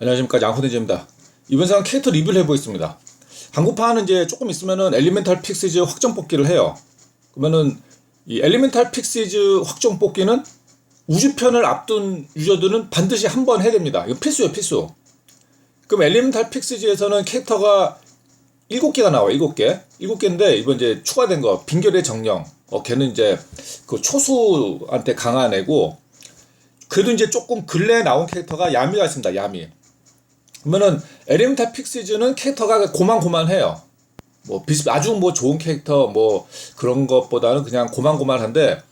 안녕하십니까 양호대지입니다. 이번 시간 캐릭터 리뷰를 해보겠습니다. 한국판은 이제 조금 있으면은 엘리멘탈 픽시즈 확정 뽑기를 해요. 그러면은 이 엘리멘탈 픽시즈 확정 뽑기는 우주편을 앞둔 유저들은 반드시 한 번 해야 됩니다. 이거 필수예요, 필수. 그럼 엘리멘탈 픽시즈에서는 캐릭터가 7개가 나와요, 7개. 7개인데, 이번 이제 추가된 거, 빙결의 정령. 어, 걔는 이제 그 초수한테 강한 애고, 그래도 이제 조금 근래에 나온 캐릭터가 야미가 있습니다, 야미. 그러면은 엘리멘탈 픽시즈는 캐릭터가 고만고만해요. 뭐 비슷 아주 뭐 좋은 캐릭터 뭐 그런 것보다는 그냥 고만고만한데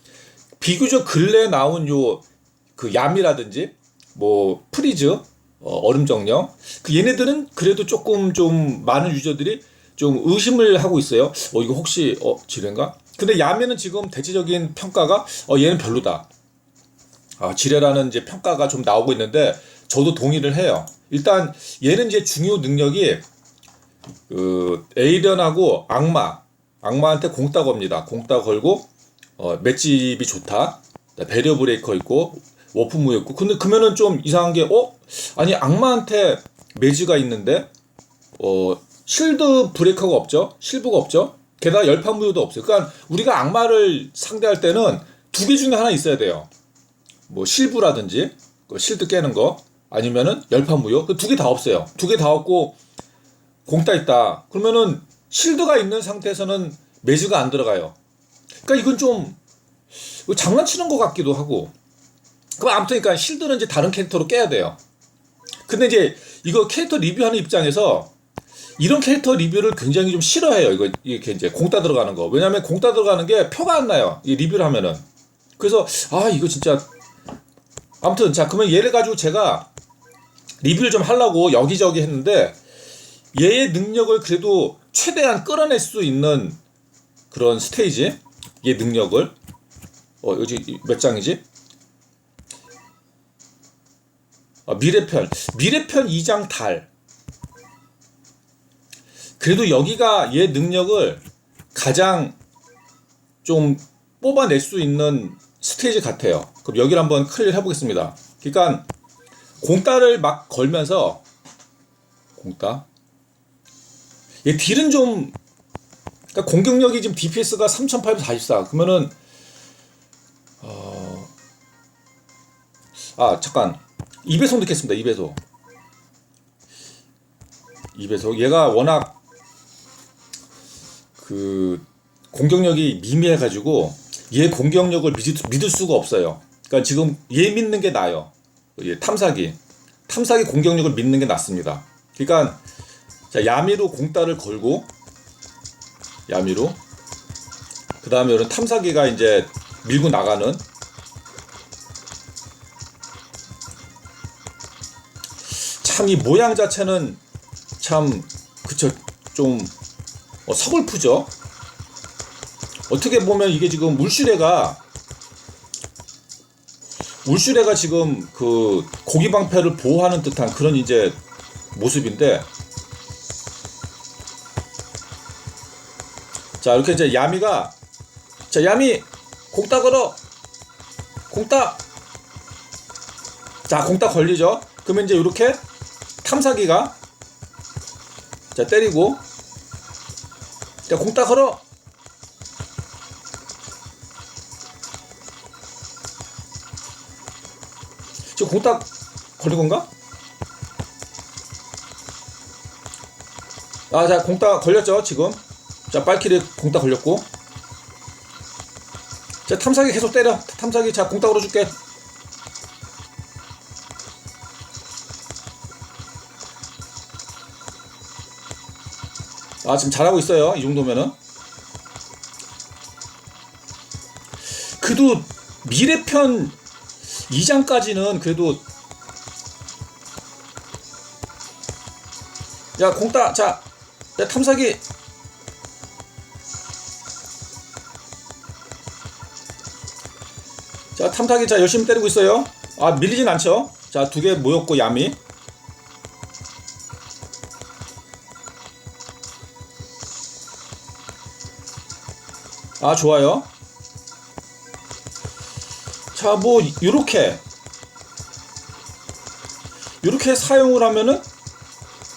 비교적 근래에 나온 요그 야미라든지 뭐 프리즈 어, 얼음 정령 그 얘네들은 그래도 조금 좀 많은 유저들이 좀 의심을 하고 있어요. 어 이거 혹시 어 지뢰인가? 근데 야미는 지금 대체적인 평가가 어 얘는 별로다. 아, 지뢰라는 이제 평가가 좀 나오고 있는데 저도 동의를 해요. 일단 얘는 이제 중요 능력이 그 에이련하고 악마, 악마한테 공따 겁니다. 공따 걸고 어, 맷집이 좋다. 배려 브레이커 있고 워프무 있고 근데 그러면은 좀 이상한 게 어? 아니 악마한테 매지가 있는데 어 실드 브레이커가 없죠. 실브가 없죠. 게다가 열판 무효도 없어요. 그러니까 우리가 악마를 상대할 때는 두 개 중에 하나 있어야 돼요. 뭐 실부라든지 그 실드 깨는 거 아니면은 열판 무효 그 두 개 다 없어요. 두 개 다 없고 공따 있다. 그러면은 실드가 있는 상태에서는 매즈가 안 들어가요. 그러니까 이건 좀 장난치는 것 같기도 하고. 그럼 아무튼 그러니까 실드는 이제 다른 캐릭터로 깨야 돼요. 근데 이제 이거 캐릭터 리뷰하는 입장에서 이런 캐릭터 리뷰를 굉장히 좀 싫어해요. 이거 이렇게 이제 공따 들어가는 거. 왜냐면 공따 들어가는 게 표가 안 나요. 이 리뷰를 하면은. 그래서 아 이거 진짜 아무튼 자 그러면 얘를 가지고 제가 리뷰를 좀 하려고 여기저기 했는데 얘의 능력을 그래도 최대한 끌어낼 수 있는 그런 스테이지 얘 능력을 어 여기 몇 장이지? 아, 미래편 미래편 2장 달 그래도 여기가 얘 능력을 가장 좀 뽑아낼 수 있는 스테이지 같아요. 그럼 여기를 한번 클릭 해보겠습니다. 그러니까 공따를 막 걸면서 공따? 얘 딜은 좀 그러니까 공격력이 지금 DPS가 3,844 그러면은 어... 아 잠깐. 2배속 넣겠습니다 2배속 2배속 얘가 워낙 그 공격력이 미미해 가지고 얘 공격력을 믿을, 믿을 수가 없어요. 그러니까 지금 얘 믿는 게 나아요 얘 탐사기. 탐사기 공격력을 믿는 게 낫습니다. 그러니까 자 야미로 공따를 걸고 야미로 그 다음에 이런 탐사기가 이제 밀고 나가는. 참 이 모양 자체는 참 그쵸 좀 어, 서글프죠? 어떻게 보면 이게 지금 물슈레가 물슈레가 지금 그 고기 방패를 보호하는 듯한 그런 이제 모습인데 자 이렇게 이제 야미가 자 야미 공따 걸어! 공따! 자 공따 걸리죠? 그러면 이제 이렇게 탐사기가 자 때리고 자 공따 걸어 공따 걸린 건가? 아, 자, 공따 걸렸죠, 지금. 자, 빨키리 공따 걸렸고. 자, 탐사기 계속 때려. 탐사기, 자, 공따 걸어줄게. 아, 지금 잘하고 있어요. 이 정도면은. 그래도 미래편 2장까지는 그래도 야 공따 자 야, 탐사기. 자 탐사기 자 열심히 때리고 있어요. 아 밀리진 않죠? 자 두 개 모였고 야미. 아 좋아요 자뭐 요렇게 이렇게 사용을 하면은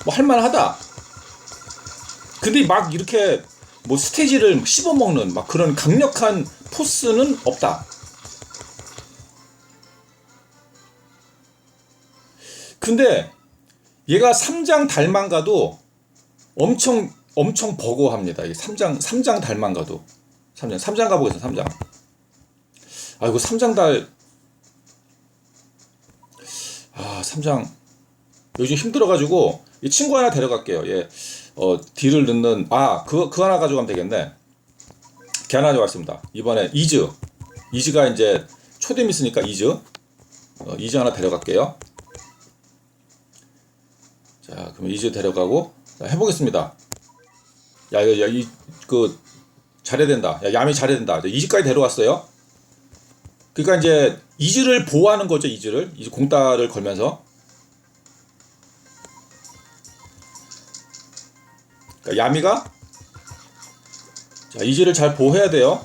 뭐 할만하다. 근데 막 이렇게 뭐 스테이지를 씹어먹는 막 그런 강력한 포스는 없다. 근데 얘가 3장 달만 가도 엄청 엄청 버거합니다. 이 3장 3장 달만 가도 3장 3장 가보겠습니다. 3장. 아 이거 3장 달 아, 3장 요즘 힘들어 가지고 이 친구 하나 데려갈게요. 얘 어, 딜을 넣는 아, 그거 그거 하나 가져가면 되겠네. 걔 하나 가져왔습니다. 이번에 이즈. 이즈가 이제 초대 미스니까 이즈. 어, 이즈 하나 데려갈게요. 자, 그럼 이즈 데려가고 자, 해보겠습니다. 야, 이거, 야, 이, 그, 잘해야 된다. 야, 야미 잘해야 된다. 이즈까지 데려왔어요. 그러니까 이제 이즈를 보호하는 거죠, 이즈를. 이즈 공따를 걸면서. 그러니까 야미가 자, 이즈를 잘 보호해야 돼요.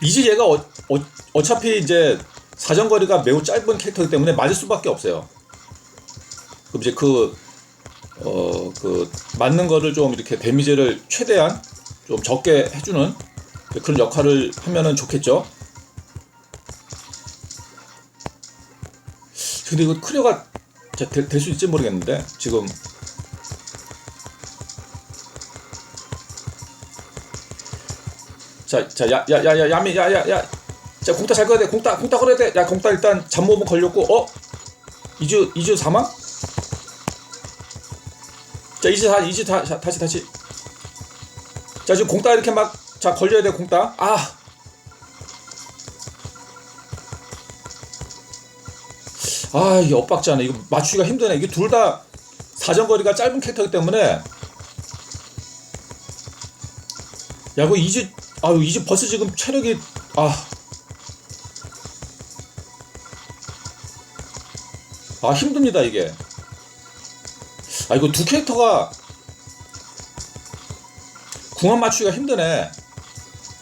이즈 얘가 어, 어, 어차피 이제 사정거리가 매우 짧은 캐릭터이기 때문에 맞을 수밖에 없어요. 그럼 이제 그, 어, 그, 맞는 거를 좀 이렇게 데미지를 최대한 좀 적게 해주는 그런 역할을 하면은 좋겠죠. 근데 이거 크리어가 될 수 있지 모르겠는데, 지금. 자, 자, 야, 야, 야, 야, 야미, 야, 야, 야. 자, 공따 잘 걸어야 돼. 공따, 공따 걸어야 돼. 야, 공따 일단 잠모범 걸렸고, 어? 이주, 이주 사망? 자, 이제 다, 이제 다, 자, 다시, 다시. 자, 지금 공따 이렇게 막, 자, 걸려야 돼, 공따. 아! 아, 이게 엇박자네. 이거 맞추기가 힘드네. 이게 둘 다 사정거리가 짧은 캐릭터이기 때문에. 야, 이거 이제, 아유, 이제 벌써 지금 체력이, 아. 아, 힘듭니다, 이게. 아 이거 두 캐릭터가 궁합 맞추기가 힘드네.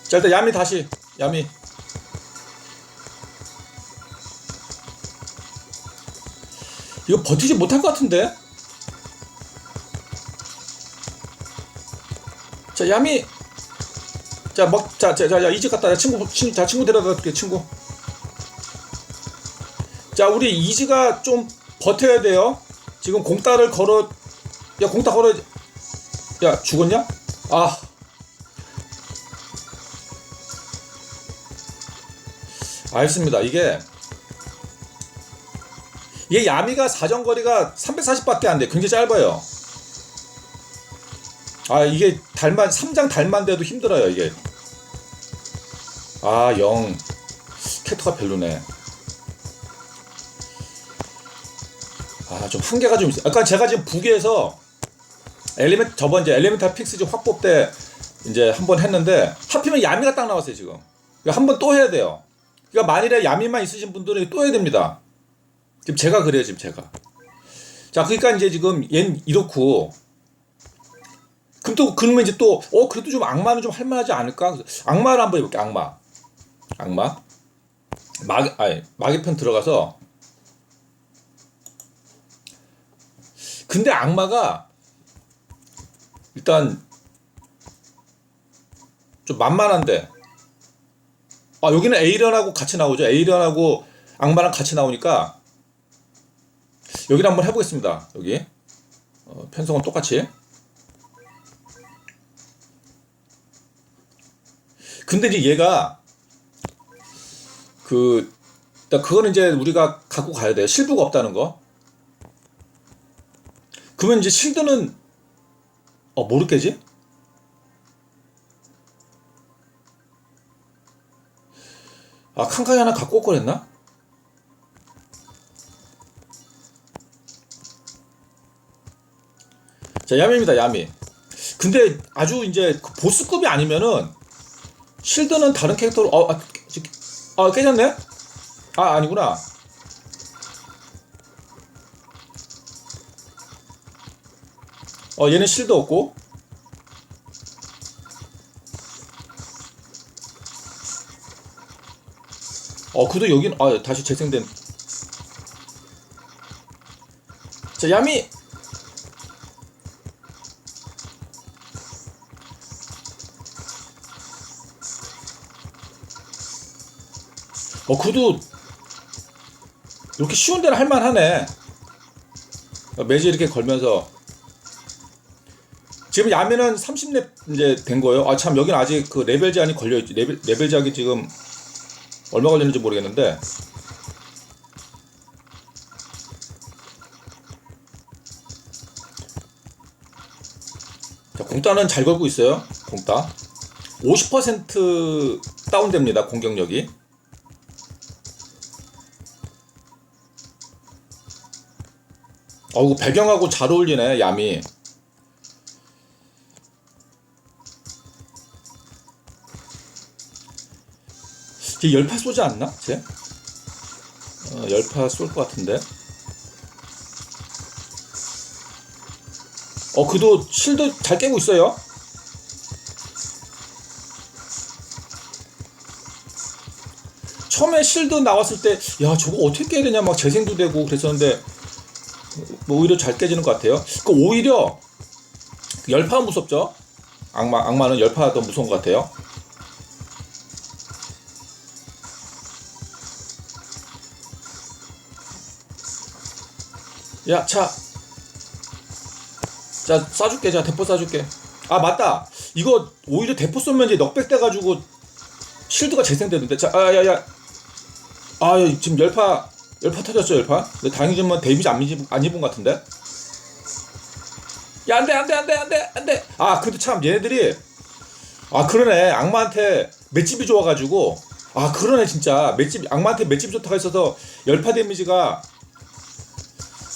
자 일단 야미 다시 야미. 이거 버티지 못할 것 같은데. 자 야미. 자 먹. 자 자자 이집 갔다 자 친구 친구 자 친구 데려다 줄게 친구. 자 우리 이지가 좀 버텨야 돼요. 지금 공따를 걸어 야 공따 걸어 야 죽었냐? 아 알겠습니다 이게 이게 야미가 사정거리가 340밖에 안 돼 굉장히 짧아요 아 이게 달만 3장 달만 돼도 힘들어요 이게 아 0 캐릭터가 별로네 아, 좀 한계가 좀 있어요. 아까 제가 지금 북에서 엘리멘 저번 이제 엘리멘탈 픽스즈 확보 때 이제 한 번 했는데 하필이면 야미가 딱 나왔어요 지금. 한번 또 해야 돼요. 그러니까 만일에 야미만 있으신 분들은 또 해야 됩니다. 지금 제가 그래요 지금 제가. 자 그러니까 이제 지금 얜 이렇고 그럼 또 그러면 이제 또 어 그래도 좀 악마는 좀 할만하지 않을까? 악마를 한번 해볼게 악마. 악마. 막 아니 마개편 들어가서 근데 악마가 일단 좀 만만한데 아 여기는 에이런하고 같이 나오죠. 에이런하고 악마랑 같이 나오니까 여기를 한번 해보겠습니다. 여기. 어, 편성은 똑같이. 근데 이제 얘가 그 그거는 이제 우리가 갖고 가야 돼요. 실부가 없다는 거. 그러면 이제 실드는 어 모르겠지? 아 칸카이 하나 갖고 올 거랬나? 자 야미입니다 야미 근데 아주 이제 그 보스급이 아니면은 실드는 다른 캐릭터로 어, 아, 아 깨졌네? 아 아니구나 어 얘는 실드 없고 어 그래도 여긴 아 다시 재생된 자 야미 어 그래도 이렇게 쉬운 데는 할만하네 매지 이렇게 걸면서 지금 야매는 30렙 이제 된 거예요. 아 참 여기는 아직 그 레벨 제한이 걸려 있지. 레벨 레벨 제한이 지금 얼마 걸렸는지 모르겠는데. 자, 공따는 잘 걸고 있어요. 공따. 50% 다운됩니다. 공격력이. 어우 배경하고 잘 어울리네 야미. 쟤 열파 쏘지 않나? 쟤? 어, 열파 쏠 것 같은데. 어, 그도 실드 잘 깨고 있어요. 처음에 실드 나왔을 때, 야, 저거 어떻게 깨야 되냐, 막 재생도 되고 그랬었는데, 뭐 오히려 잘 깨지는 것 같아요. 그 오히려 열파 무섭죠? 악마, 악마는 열파가 더 무서운 것 같아요. 야, 자. 자, 쏴줄게. 자, 대포 쏴줄게. 아, 맞다. 이거 오히려 대포 쏘면 이제 넉백 돼가지고 실드가 재생되는데. 자, 아, 야, 야. 아, 야, 지금 열파, 열파 터졌죠, 열파? 근데 다행히 좀 데미지 안 입은, 안 입은 것 같은데? 야, 안 돼, 안 돼, 안 돼, 안 돼, 안 돼. 아, 근데 참, 얘네들이. 아, 그러네. 악마한테 맷집이 좋아가지고. 아, 그러네, 진짜. 맷집, 악마한테 맷집이 좋다고 했어서 열파 데미지가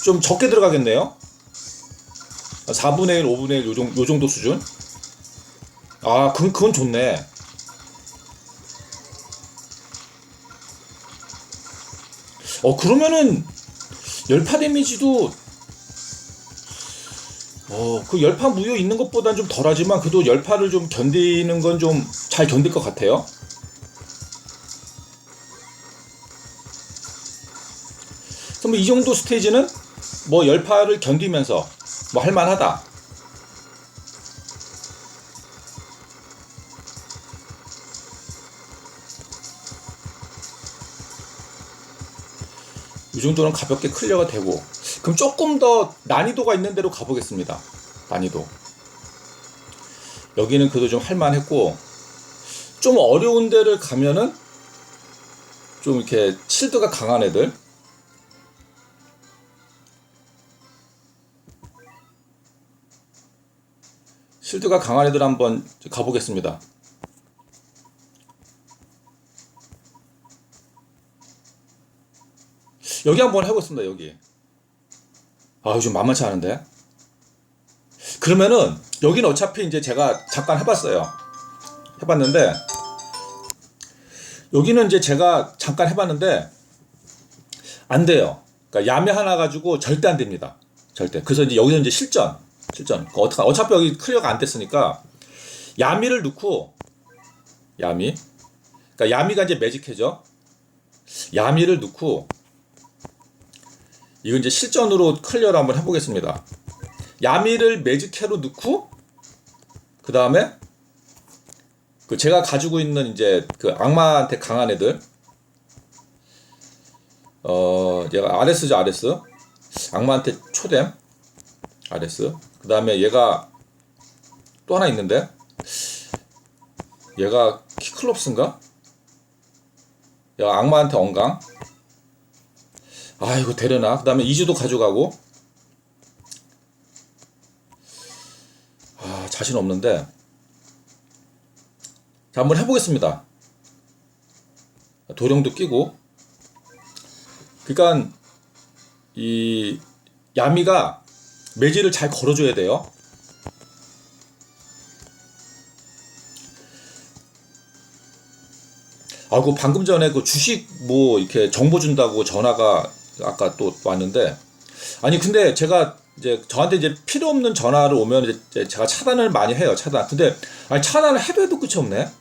좀 적게 들어가겠네요. 4분의 1, 5분의 1, 요, 정, 요 정도 수준? 아, 그건, 그건 좋네. 어, 그러면은, 열파 데미지도, 어, 그 열파 무효 있는 것보단 좀 덜하지만, 그래도 열파를 좀 견디는 건 좀 잘 견딜 것 같아요. 그래서 뭐이 정도 스테이지는 뭐 열파를 견디면서 뭐 할만하다. 이 정도는 가볍게 클리어가 되고 그럼 조금 더 난이도가 있는 대로 가보겠습니다. 난이도. 여기는 그래도 좀 할만했고 좀 어려운 데를 가면은 좀 이렇게 실드가 강한 애들 실드가 강한 애들 한번 가보겠습니다. 여기 한번 해보겠습니다. 여기. 아 요즘 만만치 않은데. 그러면은 여기는 어차피 이제 제가 잠깐 해봤어요. 해봤는데 여기는 이제 제가 잠깐 해봤는데 안 돼요. 그러니까 야매 하나 가지고 절대 안 됩니다. 절대. 그래서 이제 여기서 이제 실전. 실전. 그 어떡하, 어차피 여기 클리어가 안 됐으니까 야미를 넣고 야미. 그러니까 야미가 이제 매직해죠. 야미를 넣고 이건 이제 실전으로 클리어를 한번 해보겠습니다. 야미를 매직해로 넣고 그 다음에 그 제가 가지고 있는 이제 그 악마한테 강한 애들 어 얘가 아레스죠 아레스 악마한테 초댐 아레스 그 다음에 얘가 또 하나 있는데? 얘가 키클롭스인가? 얘가 악마한테 엉강. 아 이거 되려나? 그 다음에 이주도 가져가고. 아 자신 없는데. 자 한번 해보겠습니다. 도령도 끼고. 그러니까 이 야미가 매질을 잘 걸어줘야 돼요. 아, 그 방금 전에 그 주식 뭐 이렇게 정보 준다고 전화가 아까 또 왔는데 아니 근데 제가 이제 저한테 이제 필요 없는 전화를 오면 이제 제가 차단을 많이 해요 차단. 근데 아니 차단을 해도 해도 끝이 없네.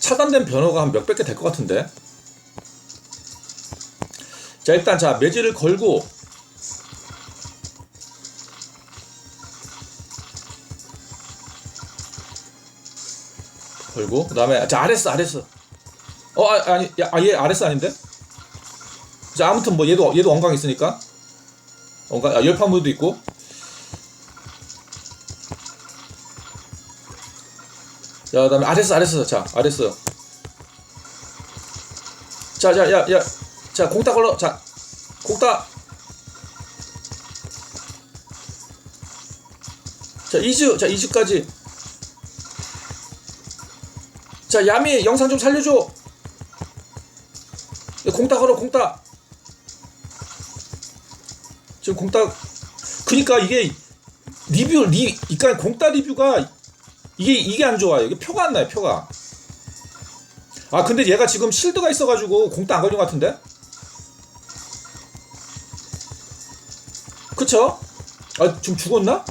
차단된 변호가 한 몇백 개 될 것 같은데. 자, 일단 자, 매질을 걸고 걸고 그 다음에 자, RS RS. 어, 아, 아니, 야, 아, 얘 RS 아닌데? 자, 아무튼 뭐 얘도 얘도 원광 있으니까. 원광 아, 열판물도 있고. 자, 그다음에 RS RS 자, RS. 자, 자, 야, 야. 자, 공따 걸러. 자. 공따. 자, 이즈. 자, 이즈까지. 자, 야미 영상 좀 살려줘. 야, 공따 걸어, 공따. 지금 공따. 그니까 이게 리뷰 리, 그러니까 공따 리뷰가 이게 이게 안 좋아요. 이게 표가 안 나요, 표가. 아 근데 얘가 지금 실드가 있어가지고 공따 안 걸린 것 같은데? 그쵸? 아 지금 죽었나?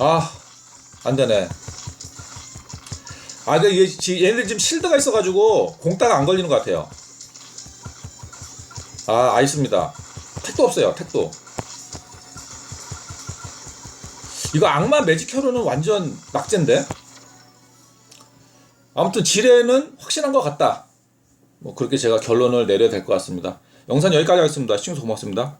아 안 되네 아 근데 얘, 지- 얘네들 지금 실드가 있어가지고 공따가 안 걸리는 것 같아요 아 아 있습니다 택도 없어요 택도 이거 악마 매직 혀로는 완전 낙제인데 아무튼 지뢰는 확실한 것 같다. 뭐 그렇게 제가 결론을 내려야 될 것 같습니다. 영상 여기까지 하겠습니다. 시청해주셔서 고맙습니다.